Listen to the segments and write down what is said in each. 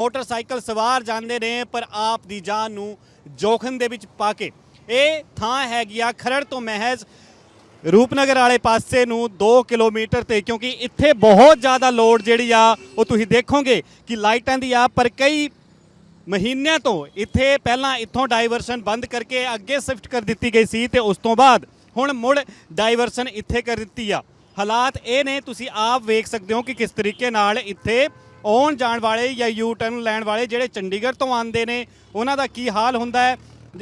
Motorcycle ਸਵਾਰ ਜਾਂਦੇ ਨੇ, ਪਰ ਆਪ ਦੀ ਜਾਨ ਨੂੰ ਜੋਖਮ ਦੇ ਵਿੱਚ ਪਾ ਕੇ। ਇਹ ਥਾਂ ਹੈਗੀ ਆ ਖਰੜ ਤੋਂ ਮਹਿਜ਼ ਰੂਪਨਗਰ ਵਾਲੇ ਪਾਸੇ ਨੂੰ 2 ਕਿਲੋਮੀਟਰ ਤੇ, ਕਿਉਂਕਿ ਇੱਥੇ ਬਹੁਤ ਜ਼ਿਆਦਾ ਲੋਡ ਜਿਹੜੀ ਆ, ਉਹ ਤੁਸੀਂ ਦੇਖੋਗੇ ਕਿ ਲਾਈਟਾਂ ਦੀ ਆ, ਪਰ ਕਈ ਮਹੀਨਿਆਂ ਤੋਂ ਇੱਥੇ ਪਹਿਲਾਂ ਇੱਥੋਂ ਡਾਈਵਰਸ਼ਨ ਬੰਦ ਕਰਕੇ ਅੱਗੇ ਸ਼ਿਫਟ ਕਰ ਦਿੱਤੀ ਗਈ ਸੀ ਤੇ ਉਸ ਤੋਂ ਬਾਅਦ ਹੁਣ ਮੁੜ ਡਾਈਵਰਸ਼ਨ ਇੱਥੇ ਕਰ ਦਿੱਤੀ ਆ। ਹਾਲਾਤ ਇਹ ਨੇ, ਤੁਸੀਂ ਆਪ ਵੇਖ ਸਕਦੇ ਹੋ ਕਿ ਕਿਸ ਤਰੀਕੇ ਨਾਲ ਇੱਥੇ ਆਉਣ ਜਾਣ ਵਾਲੇ ਜਾਂ ਯੂ ਟਰਨ ਲੈਣ ਵਾਲੇ ਜਿਹੜੇ ਚੰਡੀਗੜ੍ਹ ਤੋਂ ਆਉਂਦੇ ਨੇ, ਉਹਨਾਂ ਦਾ ਕੀ ਹਾਲ ਹੁੰਦਾ ਹੈ?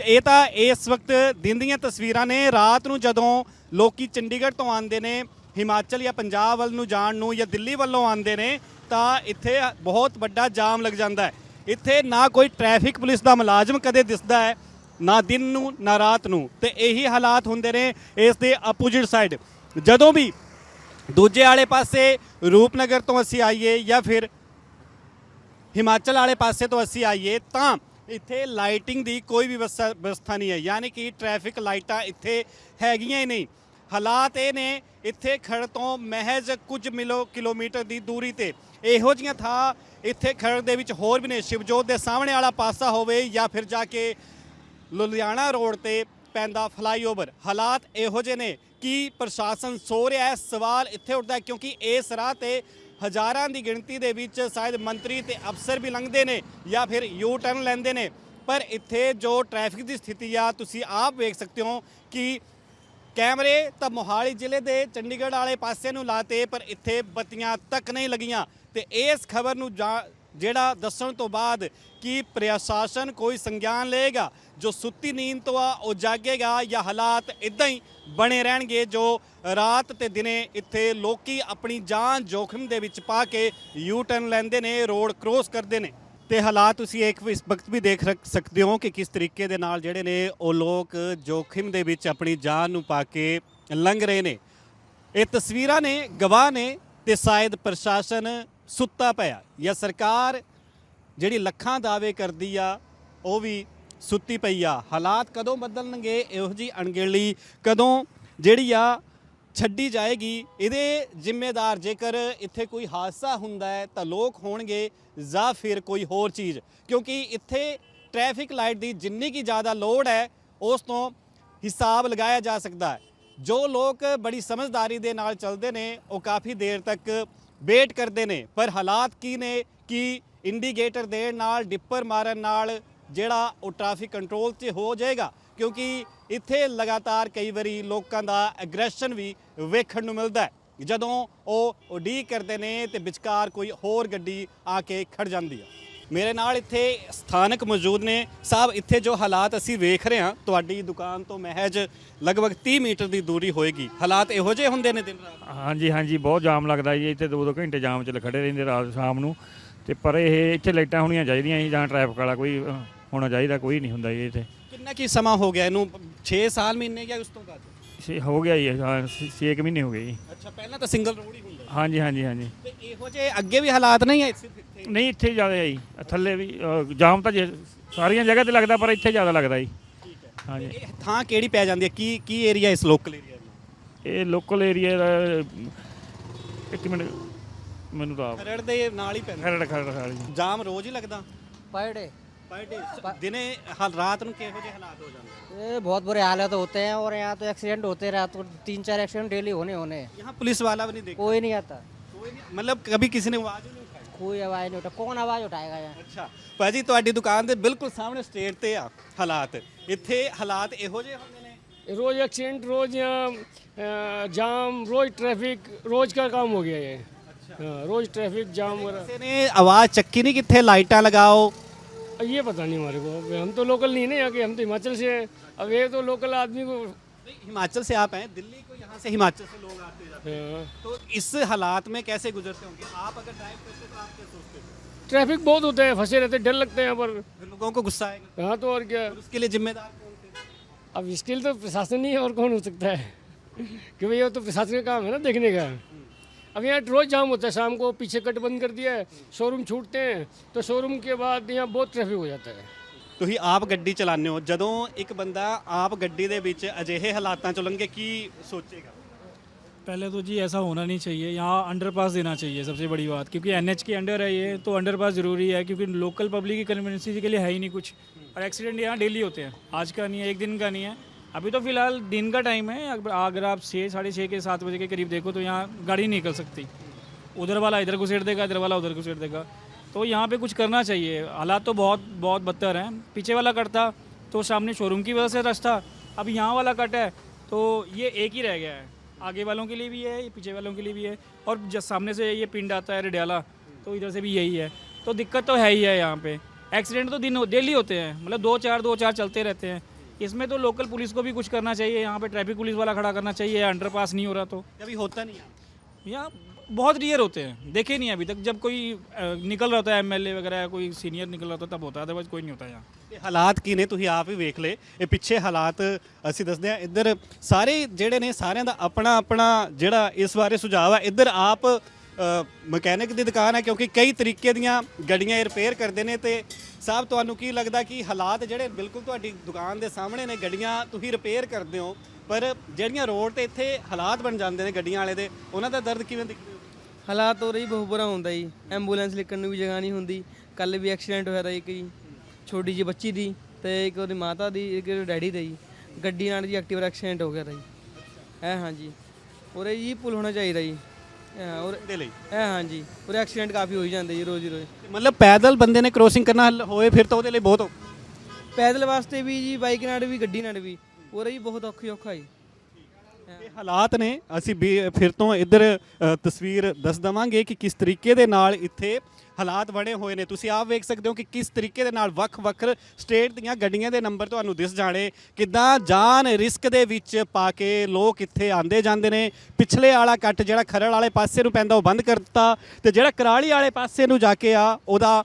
ਇਹ ਤਾਂ ਇਸ ਵਕਤ ਦਿਨ ਦੀਆਂ ਤਸਵੀਰਾਂ ਨੇ, ਰਾਤ ਨੂੰ ਜਦੋਂ ਲੋਕੀ ਚੰਡੀਗੜ੍ਹ ਤੋਂ ਆਉਂਦੇ ਨੇ, ਹਿਮਾਚਲ ਜਾਂ ਪੰਜਾਬ ਵੱਲ ਨੂੰ ਜਾਣ ਨੂੰ ਜਾਂ ਦਿੱਲੀ ਵੱਲੋਂ ਆਉਂਦੇ ਨੇ, ਤਾਂ ਇੱਥੇ ਬਹੁਤ ਵੱਡਾ ਜਾਮ ਲੱਗ ਜਾਂਦਾ ਹੈ। ਇੱਥੇ ਨਾ ਕੋਈ ਟ੍ਰੈਫਿਕ ਪੁਲਿਸ ਦਾ ਮੁਲਾਜ਼ਮ ਕਦੇ ਦਿਸਦਾ ਹੈ, ਨਾ ਦਿਨ ਨੂੰ, ਨਾ ਰਾਤ ਨੂੰ। ਤੇ ਇਹੀ ਹਾਲਾਤ ਹੁੰਦੇ ਨੇ ਇਸ ਦੇ ਆਪੋਜ਼ਿਟ ਸਾਈਡ ਜਦੋਂ ਵੀ ਦੂਜੇ ਵਾਲੇ ਪਾਸੇ ਰੂਪਨਗਰ ਤੋਂ ਅਸੀਂ ਆਈਏ ਜਾਂ ਫਿਰ ਹਿਮਾਚਲ ਵਾਲੇ ਪਾਸੇ ਤੋਂ ਅਸੀਂ ਆਈਏ ਤਾਂ ਇੱਥੇ ਲਾਈਟਿੰਗ ਦੀ ਕੋਈ ਵੀ ਵਿਵਸਥਾ ਨਹੀਂ ਹੈ। ਯਾਨੀ ਕਿ ਟ੍ਰੈਫਿਕ ਲਾਈਟਾਂ ਇੱਥੇ ਹੈਗੀਆਂ ਹੀ ਨਹੀਂ। ਹਾਲਾਤ ਇਹ ਨੇ, ਇੱਥੇ ਖੜ ਤੋਂ ਮਹਿਜ਼ ਕੁਝ ਮਿਲੋ ਕਿਲੋਮੀਟਰ ਦੀ ਦੂਰੀ ਤੇ। ਇਹੋ ਜਿਹੀਆਂ ਥਾਂ ਇੱਥੇ ਖੜ ਦੇ ਵਿੱਚ ਹੋਰ ਵੀ ਨੇ। ਸ਼ਿਵਜੋਤ ਦੇ ਸਾਹਮਣੇ ਵਾਲਾ ਪਾਸਾ ਹੋਵੇ ਜਾਂ ਫਿਰ ਜਾ ਕੇ ਲੁਧਿਆਣਾ ਰੋਡ ਤੇ ਪੈਂਦਾ ਫਲਾਈਓਵਰ ਹਾਲਾਤ ਇਹੋ ਜਿਹੇ ਨੇ। ਕਿ ਪ੍ਰਸ਼ਾਸਨ ਸੋ ਰਿਹਾ ਹੈ? ਸਵਾਲ ਇੱਥੇ ਉੱਠਦਾ ਹੈ ਕਿਉਂਕਿ ਇਸ ਰਾਹ ਤੇ ਹਜ਼ਾਰਾਂ ਦੀ ਗਿਣਤੀ ਦੇ ਵਿੱਚ ਸ਼ਾਇਦ ਮੰਤਰੀ ਤੇ ਅਫਸਰ ਵੀ ਲੰਘਦੇ ਨੇ ਜਾਂ ਫਿਰ ਯੂ ਟਰਨ ਲੈਂਦੇ ਨੇ। ਪਰ ਇੱਥੇ ਜੋ ਟ੍ਰੈਫਿਕ ਦੀ ਸਥਿਤੀ ਆ, ਤੁਸੀਂ ਆਪ ਵੇਖ ਸਕਦੇ ਹੋ ਕਿ ਕੈਮਰੇ ਤਾਂ ਮੋਹਾਲੀ ਜ਼ਿਲ੍ਹੇ ਦੇ ਚੰਡੀਗੜ੍ਹ ਵਾਲੇ ਪਾਸੇ ਨੂੰ ਲਾਤੇ, ਪਰ ਇੱਥੇ ਬੱਤੀਆਂ ਤੱਕ ਨਹੀਂ ਲੱਗੀਆਂ। ਤੇ ਇਸ ਖਬਰ ਨੂੰ ਜਾ- ਜਿਹੜਾ ਦੱਸਣ ਤੋਂ ਬਾਅਦ ਕਿ ਪ੍ਰਸ਼ਾਸਨ ਕੋਈ ਸੰਗਿਆਨ ਲਏਗਾ, ਜੋ ਸੁੱਤੀ ਨੀਂਦ ਤੋਂ ਆ, ਉਹ ਜਾਗੇਗਾ ਜਾਂ ਹਾਲਾਤ ਇਦਾਂ ਹੀ ਬਣੇ ਰਹਿਣਗੇ ਜੋ ਰਾਤ ਤੇ ਦਿਨੇ ਇੱਥੇ ਲੋਕੀ ਆਪਣੀ ਜਾਨ ਜੋਖਮ ਦੇ ਵਿੱਚ ਪਾ ਕੇ ਯੂ ਟਰਨ ਲੈਂਦੇ ਨੇ, ਰੋਡ ਕ੍ਰੋਸ ਕਰਦੇ ਨੇ। ਤੇ ਹਾਲਾਤ ਤੁਸੀਂ ਇੱਕ ਇਸ ਵਕਤ ਵੀ ਦੇਖ ਰਕ- ਸਕਦੇ ਹੋ ਕਿ ਕਿਸ ਤਰੀਕੇ ਦੇ ਨਾਲ ਜਿਹੜੇ ਨੇ ਉਹ ਲੋਕ ਜੋਖਮ ਦੇ ਵਿੱਚ ਆਪਣੀ ਜਾਨ ਨੂੰ ਪਾ ਕੇ ਲੰਘ ਰਹੇ ਨੇ। ਇਹ ਤਸਵੀਰਾਂ ਨੇ, ਗਵਾਹ ਨੇ ਤੇ ਸ਼ਾਇਦ ਪ੍ਰਸ਼ਾਸਨ ਸੁੱਤਾ ਪਿਆ ਜਾਂ ਸਰਕਾਰ ਜਿਹੜੀ ਲੱਖਾਂ ਦਾਅਵੇ ਕਰਦੀ ਆ, ਉਹ ਵੀ ਸੁੱਤੀ ਪਈ ਆ। ਹਾਲਾਤ ਕਦੋਂ ਬਦਲਣਗੇ, ਇਹੋ ਜੀ ਅਣਗਹਿਲੀ ਕਦੋਂ ਜਿਹੜੀ ਆ ਛੱਡੀ ਜਾਏਗੀ, ਇਹਦੇ ਜ਼ਿੰਮੇਦਾਰ ਜੇਕਰ ਇੱਥੇ ਕੋਈ ਹਾਦਸਾ ਹੁੰਦਾ ਹੈ ਤਾਂ ਲੋਕ ਹੋਣਗੇ ਜਾਂ ਫਿਰ ਕੋਈ ਹੋਰ ਚੀਜ਼। ਕਿਉਂਕਿ ਇੱਥੇ ਟ੍ਰੈਫਿਕ ਲਾਈਟ ਦੀ ਜਿੰਨੀ ਕੀ ਜ਼ਿਆਦਾ ਲੋਡ ਹੈ, ਉਸ ਤੋਂ ਹਿਸਾਬ ਲਗਾਇਆ ਜਾ ਸਕਦਾ ਹੈ। ਜੋ ਲੋਕ ਬੜੀ ਸਮਝਦਾਰੀ ਦੇ ਨਾਲ ਚੱਲਦੇ ਨੇ, ਉਹ ਕਾਫੀ ਦੇਰ ਤੱਕ ਵੇਟ ਕਰਦੇ ਨੇ। ਪਰ ਹਾਲਾਤ ਕੀ ਨੇ ਕਿ ਇੰਡੀਕੇਟਰ ਦੇਣ ਨਾਲ ਡਿੱਪਰ ਮਾਰਨ ਨਾਲ ਜਿਹੜਾ ਉਹ ਟ੍ਰੈਫਿਕ ਕੰਟਰੋਲ 'ਚ ਹੋ ਜਾਏਗਾ, ਕਿਉਂਕਿ ਇੱਥੇ ਲਗਾਤਾਰ ਕਈ ਵਾਰੀ ਲੋਕਾਂ ਦਾ ਐਗਰੈਸ਼ਨ ਵੀ ਵੇਖਣ ਨੂੰ ਮਿਲਦਾ ਹੈ। ਜਦੋਂ ਉਹ ਉਡੀਕ ਕਰਦੇ ਨੇ ਤੇ ਵਿਚਕਾਰ ਕੋਈ ਹੋਰ ਗੱਡੀ ਆ ਕੇ ਖੜ ਜਾਂਦੀ ਹੈ। ਮੇਰੇ ਨਾਲ ਇੱਥੇ ਸਥਾਨਕ ਮੌਜੂਦ ਨੇ। ਸਾਹਿਬ ਇੱਥੇ ਜੋ ਹਾਲਾਤ ਅਸੀਂ ਵੇਖ ਰਹੇ ਹਾਂ ਤੁਹਾਡੀ ਦੁਕਾਨ ਤੋਂ ਮਹਿਜ ਲਗਭਗ 30 ਮੀਟਰ ਦੀ ਦੂਰੀ ਹੋਏਗੀ। ਹਾਲਾਤ ਇਹੋ ਜਿਹੇ ਹੁੰਦੇ ਨੇ ਦਿਨ ਰਾਤ? ਹਾਂਜੀ ਹਾਂਜੀ ਬਹੁਤ ਜਾਮ ਲੱਗਦਾ ਜੀ। ਇੱਥੇ ਦੋ ਦੋ ਘੰਟੇ ਜਾਮ 'ਚ ਖੜੇ ਰਹਿੰਦੇ ਰਾਤ ਸ਼ਾਮ ਨੂੰ। ਤੇ ਪਰ ਇਹ ਇੱਥੇ ਲਾਈਟਾਂ ਹੋਣੀਆਂ ਚਾਹੀਦੀਆਂ ਸੀ ਜਾਂ ਟ੍ਰੈਫਿਕ ਵਾਲਾ ਕੋਈ ਹੋਣਾ ਚਾਹੀਦਾ ਕੋਈ ਨਹੀਂ ਹੁੰਦਾ ਜੀ ਇੱਥੇ। ਕਿੰਨਾ ਕੀ ਸਮਾਂ ਹੋ ਗਿਆ ਇਹਨੂੰ? 6 ਸਾਲ ਮਹੀਨੇ ਜਾਂ ਉਸ ਤੋਂ ਬਾਅਦ? ਛੇ- ਹੋ ਗਿਆ ਜੀ 6 ਕੁ ਮਹੀਨੇ ਹੋ ਗਏ ਜੀ। ਅੱਛਾ ਪਹਿਲਾਂ ਤਾਂ ਸਿੰਗਲ ਰੋਡ ਹੀ ਹੁੰਦਾ ਹਾਂਜੀ ਹਾਂਜੀ ਹਾਂਜੀ। ਤੇ ਇਹੋ ਜਿਹੇ ਅੱਗੇ ਵੀ ਹਾਲਾਤ ਨਹੀਂ ਹੈ ਇੱਥੇ? ਨਹੀਂ ਇੱਥੇ ਜ਼ਿਆਦਾ ਹੈ ਜੀ। ਥੱਲੇ ਵੀ ਜਾਮ ਤਾਂ ਜੇ- ਸਾਰੀਆਂ ਜਗ੍ਹਾ ਤੇ ਲੱਗਦਾ ਪਰ ਇੱਥੇ ਜ਼ਿਆਦਾ ਲੱਗਦਾ ਜੀ। ਠੀਕ ਹੈ। ਹਾਂਜੀ। ਇਹ ਥਾਂ ਕਿਹੜੀ ਪੈ ਜਾਂਦੀ ਹੈ? ਕੀ ਕੀ ਏਰੀਆ ਇਸ ਲੋਕਲ ਏਰੀਆ ਦਾ? ਇਹ ਲੋਕਲ ਏਰੀਆ ਦਾ ਇੱਕ ਮਿੰਟ ਮੈਨੂੰ ਤਾਂ ਆਪ- ਖਰੜ ਦੇ ਨਾਲ ਹੀ ਪੈਂਦਾ। ਖਰੜ ਖਰੜ ਖਰੜ ਜੀ ਜਾਮ ਰੋਜ਼ ਹੀ ਲੱਗਦਾ? पर डे ਪਰ ਡੇ ਦਿਨੇ ਹਾਲ ਰਾਤ ਨੂੰ ਕਿਹੋ ਜਿਹੇ ਹਾਲਾਤ ਹੋ ਜਾਂਦੇ ये बहुत बुरे हालत होते हैं और यहाँ तो एक्सीडेंट होते रहते तो तीन चार एक्सीडेंट डेली होने होने हैं। यहाँ पुलिस वाला भी नहीं देखा कोई नहीं आता कोई नहीं मतलब कभी किसी ने आवाज ही नहीं उठाई कोई आवाज़ नहीं उठा कौन आवाज़ उठाएगा यहाँ ਅੱਛਾ ਭਾਜੀ ਤੁਹਾਡੀ ਦੁਕਾਨ ਦੇ ਬਿਲਕੁਲ ਸਾਹਮਣੇ ਸਟੇਟ ਤੇ ਆ ਹਾਲਾਤ ਇੱਥੇ ਹਾਲਾਤ ਇਹੋ ਜਿਹੇ ਹੁੰਦੇ ਨੇ रोज एक्सीडेंट रोज यहाँ अ, जाम रोज ट्रैफिक रोज का काम हो गया ये हाँ, रोज ट्रैफिक जाम वगैरह ਕਿਸੇ ਨੇ ਆਵਾਜ਼ ਚੱਕੀ ਨਹੀਂ ਕਿੱਥੇ ਲਾਈਟਾਂ ਲਗਾਓ ये पता नहीं हमारे को। हम तो लोकल नहीं है ना यहाँ के हम तो हिमाचल से हैं। अब ये तो लोकल आदमी को हिमाचल से आप हैं दिल्ली को यहाँ से हिमाचल से लोग आते जाते हाँ, हैं। तो इस हालात में कैसे गुजरते होंगे? आप अगर ड्राइव करते तो आप क्या सोचते थे ट्रैफ़िक बहुत होता है फंसे रहते डर लगते हैं यहाँ पर। लोगों को गुस्सा आएगा। हाँ तो और क्या। उसके लिए जिम्मेदार अब इसके लिए तो प्रशासन ही और कौन हो सकता है? क्योंकि ये तो प्रशासन का काम है ना देखने का। अब यहाँ रोज जाम होता है शाम को पीछे कट बंद कर दिया है शोरूम छूटते हैं तो शोरूम के बाद यहाँ बहुत ट्रैफिक हो जाता है ਤੁਸੀਂ ਆਪ ਗੱਡੀ ਚਲਾਉਂਦੇ ਹੋ ਜਦੋਂ ਇੱਕ ਬੰਦਾ ਆਪ ਗੱਡੀ ਦੇ ਵਿੱਚ ਅਜਿਹੇ ਹਾਲਾਤਾਂ ਚੋਂ ਲੰਘੇ ਕੀ ਸੋਚੇਗਾ पहले तो जी ऐसा होना नहीं चाहिए यहाँ अंडरपास देना चाहिए सबसे बड़ी बात क्योंकि एनएच के अंडर है ये तो अंडरपास ज़रूरी है क्योंकि लोकल पब्लिक की कन्वीनियंसी के लिए है ही नहीं कुछ और एक्सीडेंट यहाँ डेली होते हैं आज का नहीं है एक दिन का नहीं है अभी तो फ़िलहाल दिन का टाइम है। अगर अगर आप छः साढ़े छः के सात बजे के करीब देखो तो यहाँ गाड़ी निकल सकती। उधर वाला इधर घुसेड़ देगा, इधर वाला उधर घुसेड़ देगा। तो यहाँ पे कुछ करना चाहिए। हालात तो बहुत बहुत बदतर हैं। पीछे वाला कट था तो सामने शोरूम की वजह से रास्ता। अब यहाँ वाला कट है तो ये एक ही रह गया है। आगे वालों के लिए भी है, ये पीछे वालों के लिए भी है। और जब सामने से ये पिंड आता है रिड्याला तो इधर से भी यही है। तो दिक्कत तो है ही है यहाँ पे। एक्सीडेंट तो दिन डेली होते हैं। मतलब दो चार दो चार चलते रहते हैं। इसमें तो लोकल पुलिस को भी कुछ करना चाहिए यहाँ पे ट्रैफिक पुलिस वाला खड़ा करना चाहिए अंडरपास नहीं हो रहा तो कभी होता नहीं है यहाँ बहुत रेयर होते हैं देखे नहीं अभी तक जब कोई अ, निकल रहा होता है एमएलए वगैरह कोई सीनियर निकल रहा होता है तब होता है अदरवाइज कोई नहीं होता यहाँ ਇਹ ਹਾਲਾਤ ਕੀ ਨੇ ਤੁਸੀਂ ਆਪ ਹੀ ਵੇਖ ਲਏ ਇਹ ਪਿੱਛੇ ਹਾਲਾਤ ਅਸੀਂ ਦੱਸਦੇ ਆ ਇੱਧਰ ਸਾਰੇ ਜਿਹੜੇ ਨੇ ਸਾਰਿਆਂ ਦਾ ਆਪਣਾ ਆਪਣਾ ਜਿਹੜਾ ਇਸ ਬਾਰੇ ਸੁਝਾਅ ਹੈ ਇੱਧਰ ਆਪ ਮਕੈਨਿਕ ਦੀ ਦੁਕਾਨ ਹੈ ਕਿਉਂਕਿ ਕਈ ਤਰੀਕੇ ਦੀਆਂ ਗੱਡੀਆਂ ਰਿਪੇਅਰ ਕਰਦੇ ਨੇ ਤੇ ਸਾਹਿਬ, ਤੁਹਾਨੂੰ ਕੀ ਲੱਗਦਾ ਕਿ ਹਾਲਾਤ ਜਿਹੜੇ ਬਿਲਕੁਲ ਤੁਹਾਡੀ ਦੁਕਾਨ ਦੇ ਸਾਹਮਣੇ ਨੇ, ਗੱਡੀਆਂ ਤੁਸੀਂ ਰਿਪੇਅਰ ਕਰਦੇ ਹੋ, ਪਰ ਜਿਹੜੀਆਂ ਰੋਡ ਤੇ ਇੱਥੇ ਹਾਲਾਤ ਬਣ ਜਾਂਦੇ ਨੇ ਗੱਡੀਆਂ ਵਾਲੇ ਦੇ, ਉਹਨਾਂ ਦਾ ਦਰਦ ਕਿਵੇਂ ਦਿਖਦੇ? ਹਾਲਾਤ ਹੋ ਰਹੀ ਬਹੁਤ ਬੁਰਾ ਹੁੰਦਾ ਜੀ। ਐਂਬੂਲੈਂਸ ਲਿਖਣ ਨੂੰ ਵੀ ਜਗ੍ਹਾ ਨਹੀਂ ਹੁੰਦੀ। ਕੱਲ ਵੀ ਐਕਸੀਡੈਂਟ ਹੋਇਆ ਤਾ ਇੱਕ ਜੀ, ਛੋਟੀ ਜੀ ਬੱਚੀ ਦੀ ਤੇ ਇੱਕ ਉਹਦੀ ਮਾਤਾ ਦੀ, ਇੱਕ ਉਹਦੇ ਡੈਡੀ ਦਾ ਜੀ। ਗੱਡੀ ਨਾਲ ਜੀ ਐਕਟਿਵ ਐਕਸੀਡੈਂਟ ਹੋ ਗਿਆ ਤਾ ਜੀ। ਇਹ ਹਾਂਜੀ। ਉਰੇ ਜੀ ਪੁਲ ਹੋਣਾ ਚਾਹੀਦਾ ਜੀ। ਇਹ ਔਰ ਦੇ ਲਈ? ਇਹ ਹਾਂਜੀ। ਉਰੇ ਐਕਸੀਡੈਂਟ ਕਾਫੀ ਹੋਈ ਜਾਂਦੇ ਜੀ ਰੋਜ਼ ਹੀ ਰੋਜ਼। ਮਤਲਬ ਪੈਦਲ ਬੰਦੇ ਨੇ ਕ੍ਰੋਸਿੰਗ ਕਰਨਾ ਹੋਏ ਫਿਰ ਤਾਂ ਉਹਦੇ ਲਈ ਬਹੁਤ ਔਖਾ ਪੈਦਲ ਵਾਸਤੇ ਵੀ ਜੀ ਬਾਈਕ ਨਾਲ ਵੀ ਗੱਡੀ ਨਾਲ ਵੀ। ਉਰੇ ਜੀ ਬਹੁਤ ਔਖੀ ਔਖਾ ਜੀ। ਇਹ ਹਾਲਾਤ ਨੇ ਅਸੀਂ ਵੀ ਫਿਰ ਤੋਂ ਇੱਧਰ ਅ, ਤਸਵੀਰ ਦੱਸ ਦਵਾਂਗੇ ਕਿ ਕਿਸ ਤਰੀਕੇ ਦੇ ਨਾਲ ਇੱਥੇ ਹਾਲਾਤ ਬਣੇ ਹੋਏ ਨੇ। ਤੁਸੀਂ ਆਪ ਵੇਖ ਸਕਦੇ ਹੋ ਕਿ ਕਿਸ ਤਰੀਕੇ ਦੇ ਨਾਲ ਵੱਖ-ਵੱਖ ਸਟੇਟ ਦੀਆਂ ਗੱਡੀਆਂ ਦੇ ਨੰਬਰ ਤੁਹਾਨੂੰ ਦਿਸ ਜਾਣੇ। ਕਿੱਦਾਂ ਜਾਨ ਰਿਸਕ ਦੇ ਵਿੱਚ ਪਾ ਕੇ ਲੋਕ ਇੱਥੇ ਆਂਦੇ ਜਾਂਦੇ ਨੇ। ਪਿਛਲੇ ਵਾਲਾ ਕੱਟ ਜਿਹੜਾ ਖਰੜ ਵਾਲੇ ਪਾਸੇ ਨੂੰ ਪੈਂਦਾ ਉਹ ਬੰਦ ਕਰ ਦਿੱਤਾ ਤੇ ਜਿਹੜਾ ਕਰਾਲੀ ਵਾਲੇ ਪਾਸੇ ਨੂੰ ਜਾ ਕੇ ਆ ਉਹਦਾ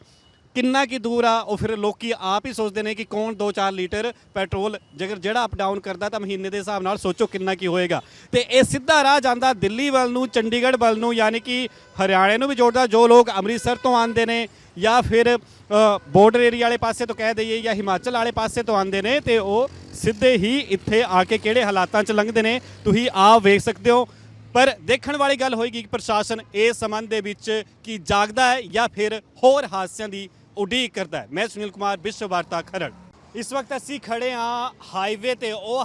ਕਿੰਨਾ ਕੀ ਦੂਰ ਆ, ਉਹ ਫਿਰ ਲੋਕੀ ਆਪ ਹੀ ਸੋਚਦੇ ਨੇ ਕਿ ਕੌਣ 2-4 ਲੀਟਰ ਪੈਟਰੋਲ ਜੇਕਰ ਜਿਹੜਾ ਅਪ ਡਾਊਨ ਕਰਦਾ ਤਾਂ ਮਹੀਨੇ ਦੇ ਹਿਸਾਬ ਨਾਲ ਸੋਚੋ ਕਿੰਨਾ ਕੀ ਹੋਏਗਾ। ਤੇ ਇਹ ਸਿੱਧਾ ਰਾਹ ਜਾਂਦਾ ਦਿੱਲੀ ਵੱਲ ਨੂੰ, ਚੰਡੀਗੜ੍ਹ ਵੱਲ ਨੂੰ, ਯਾਨੀ ਕਿ ਹਰਿਆਣੇ ਨੂੰ ਵੀ ਜੋੜਦਾ, ਜੋ ਲੋਕ ਅੰਮ੍ਰਿਤਸਰ ਤੋਂ ਆਉਂਦੇ ਨੇ ਜਾਂ ਫਿਰ ਬਾਰਡਰ ਏਰੀਆ ਵਾਲੇ ਪਾਸੇ ਤੋਂ ਕਹਿ ਦਈਏ ਜਾਂ ਹਿਮਾਚਲ ਵਾਲੇ ਪਾਸੇ ਤੋਂ ਆਉਂਦੇ ਨੇ, ਤੇ ਉਹ ਸਿੱਧੇ ਹੀ ਇੱਥੇ ਆ ਕੇ ਕਿਹੜੇ ਹਾਲਾਤਾਂ 'ਚ ਲੰਘਦੇ ਨੇ, ਤੁਸੀਂ ਆਪ ਵੇਖ ਸਕਦੇ ਹੋ। ਪਰ ਦੇਖਣ ਵਾਲੀ ਗੱਲ ਹੋਏਗੀ ਕਿ ਪ੍ਰਸ਼ਾਸਨ ਇਸ ਸੰਬੰਧ ਦੇ ਵਿੱਚ ਕੀ ਜਾਗਦਾ ਹੈ ਜਾਂ ਫਿਰ ਹੋਰ ਹਾਦਸਿਆਂ ਦੀ ਉਡੀਕ ਕਰਦਾ ਹੈ। ਮੈਂ ਸੁਨੀਲ ਕੁਮਾਰ, ਵਿਸ਼ਵ ਵਾਰਤਾ ਖਰੜ। ਇਸ ਵਕਤ ਅਸੀਂ ਖੜੇ ਹਾਂ ਹਾਈਵੇ ਤੇ। ਉਹ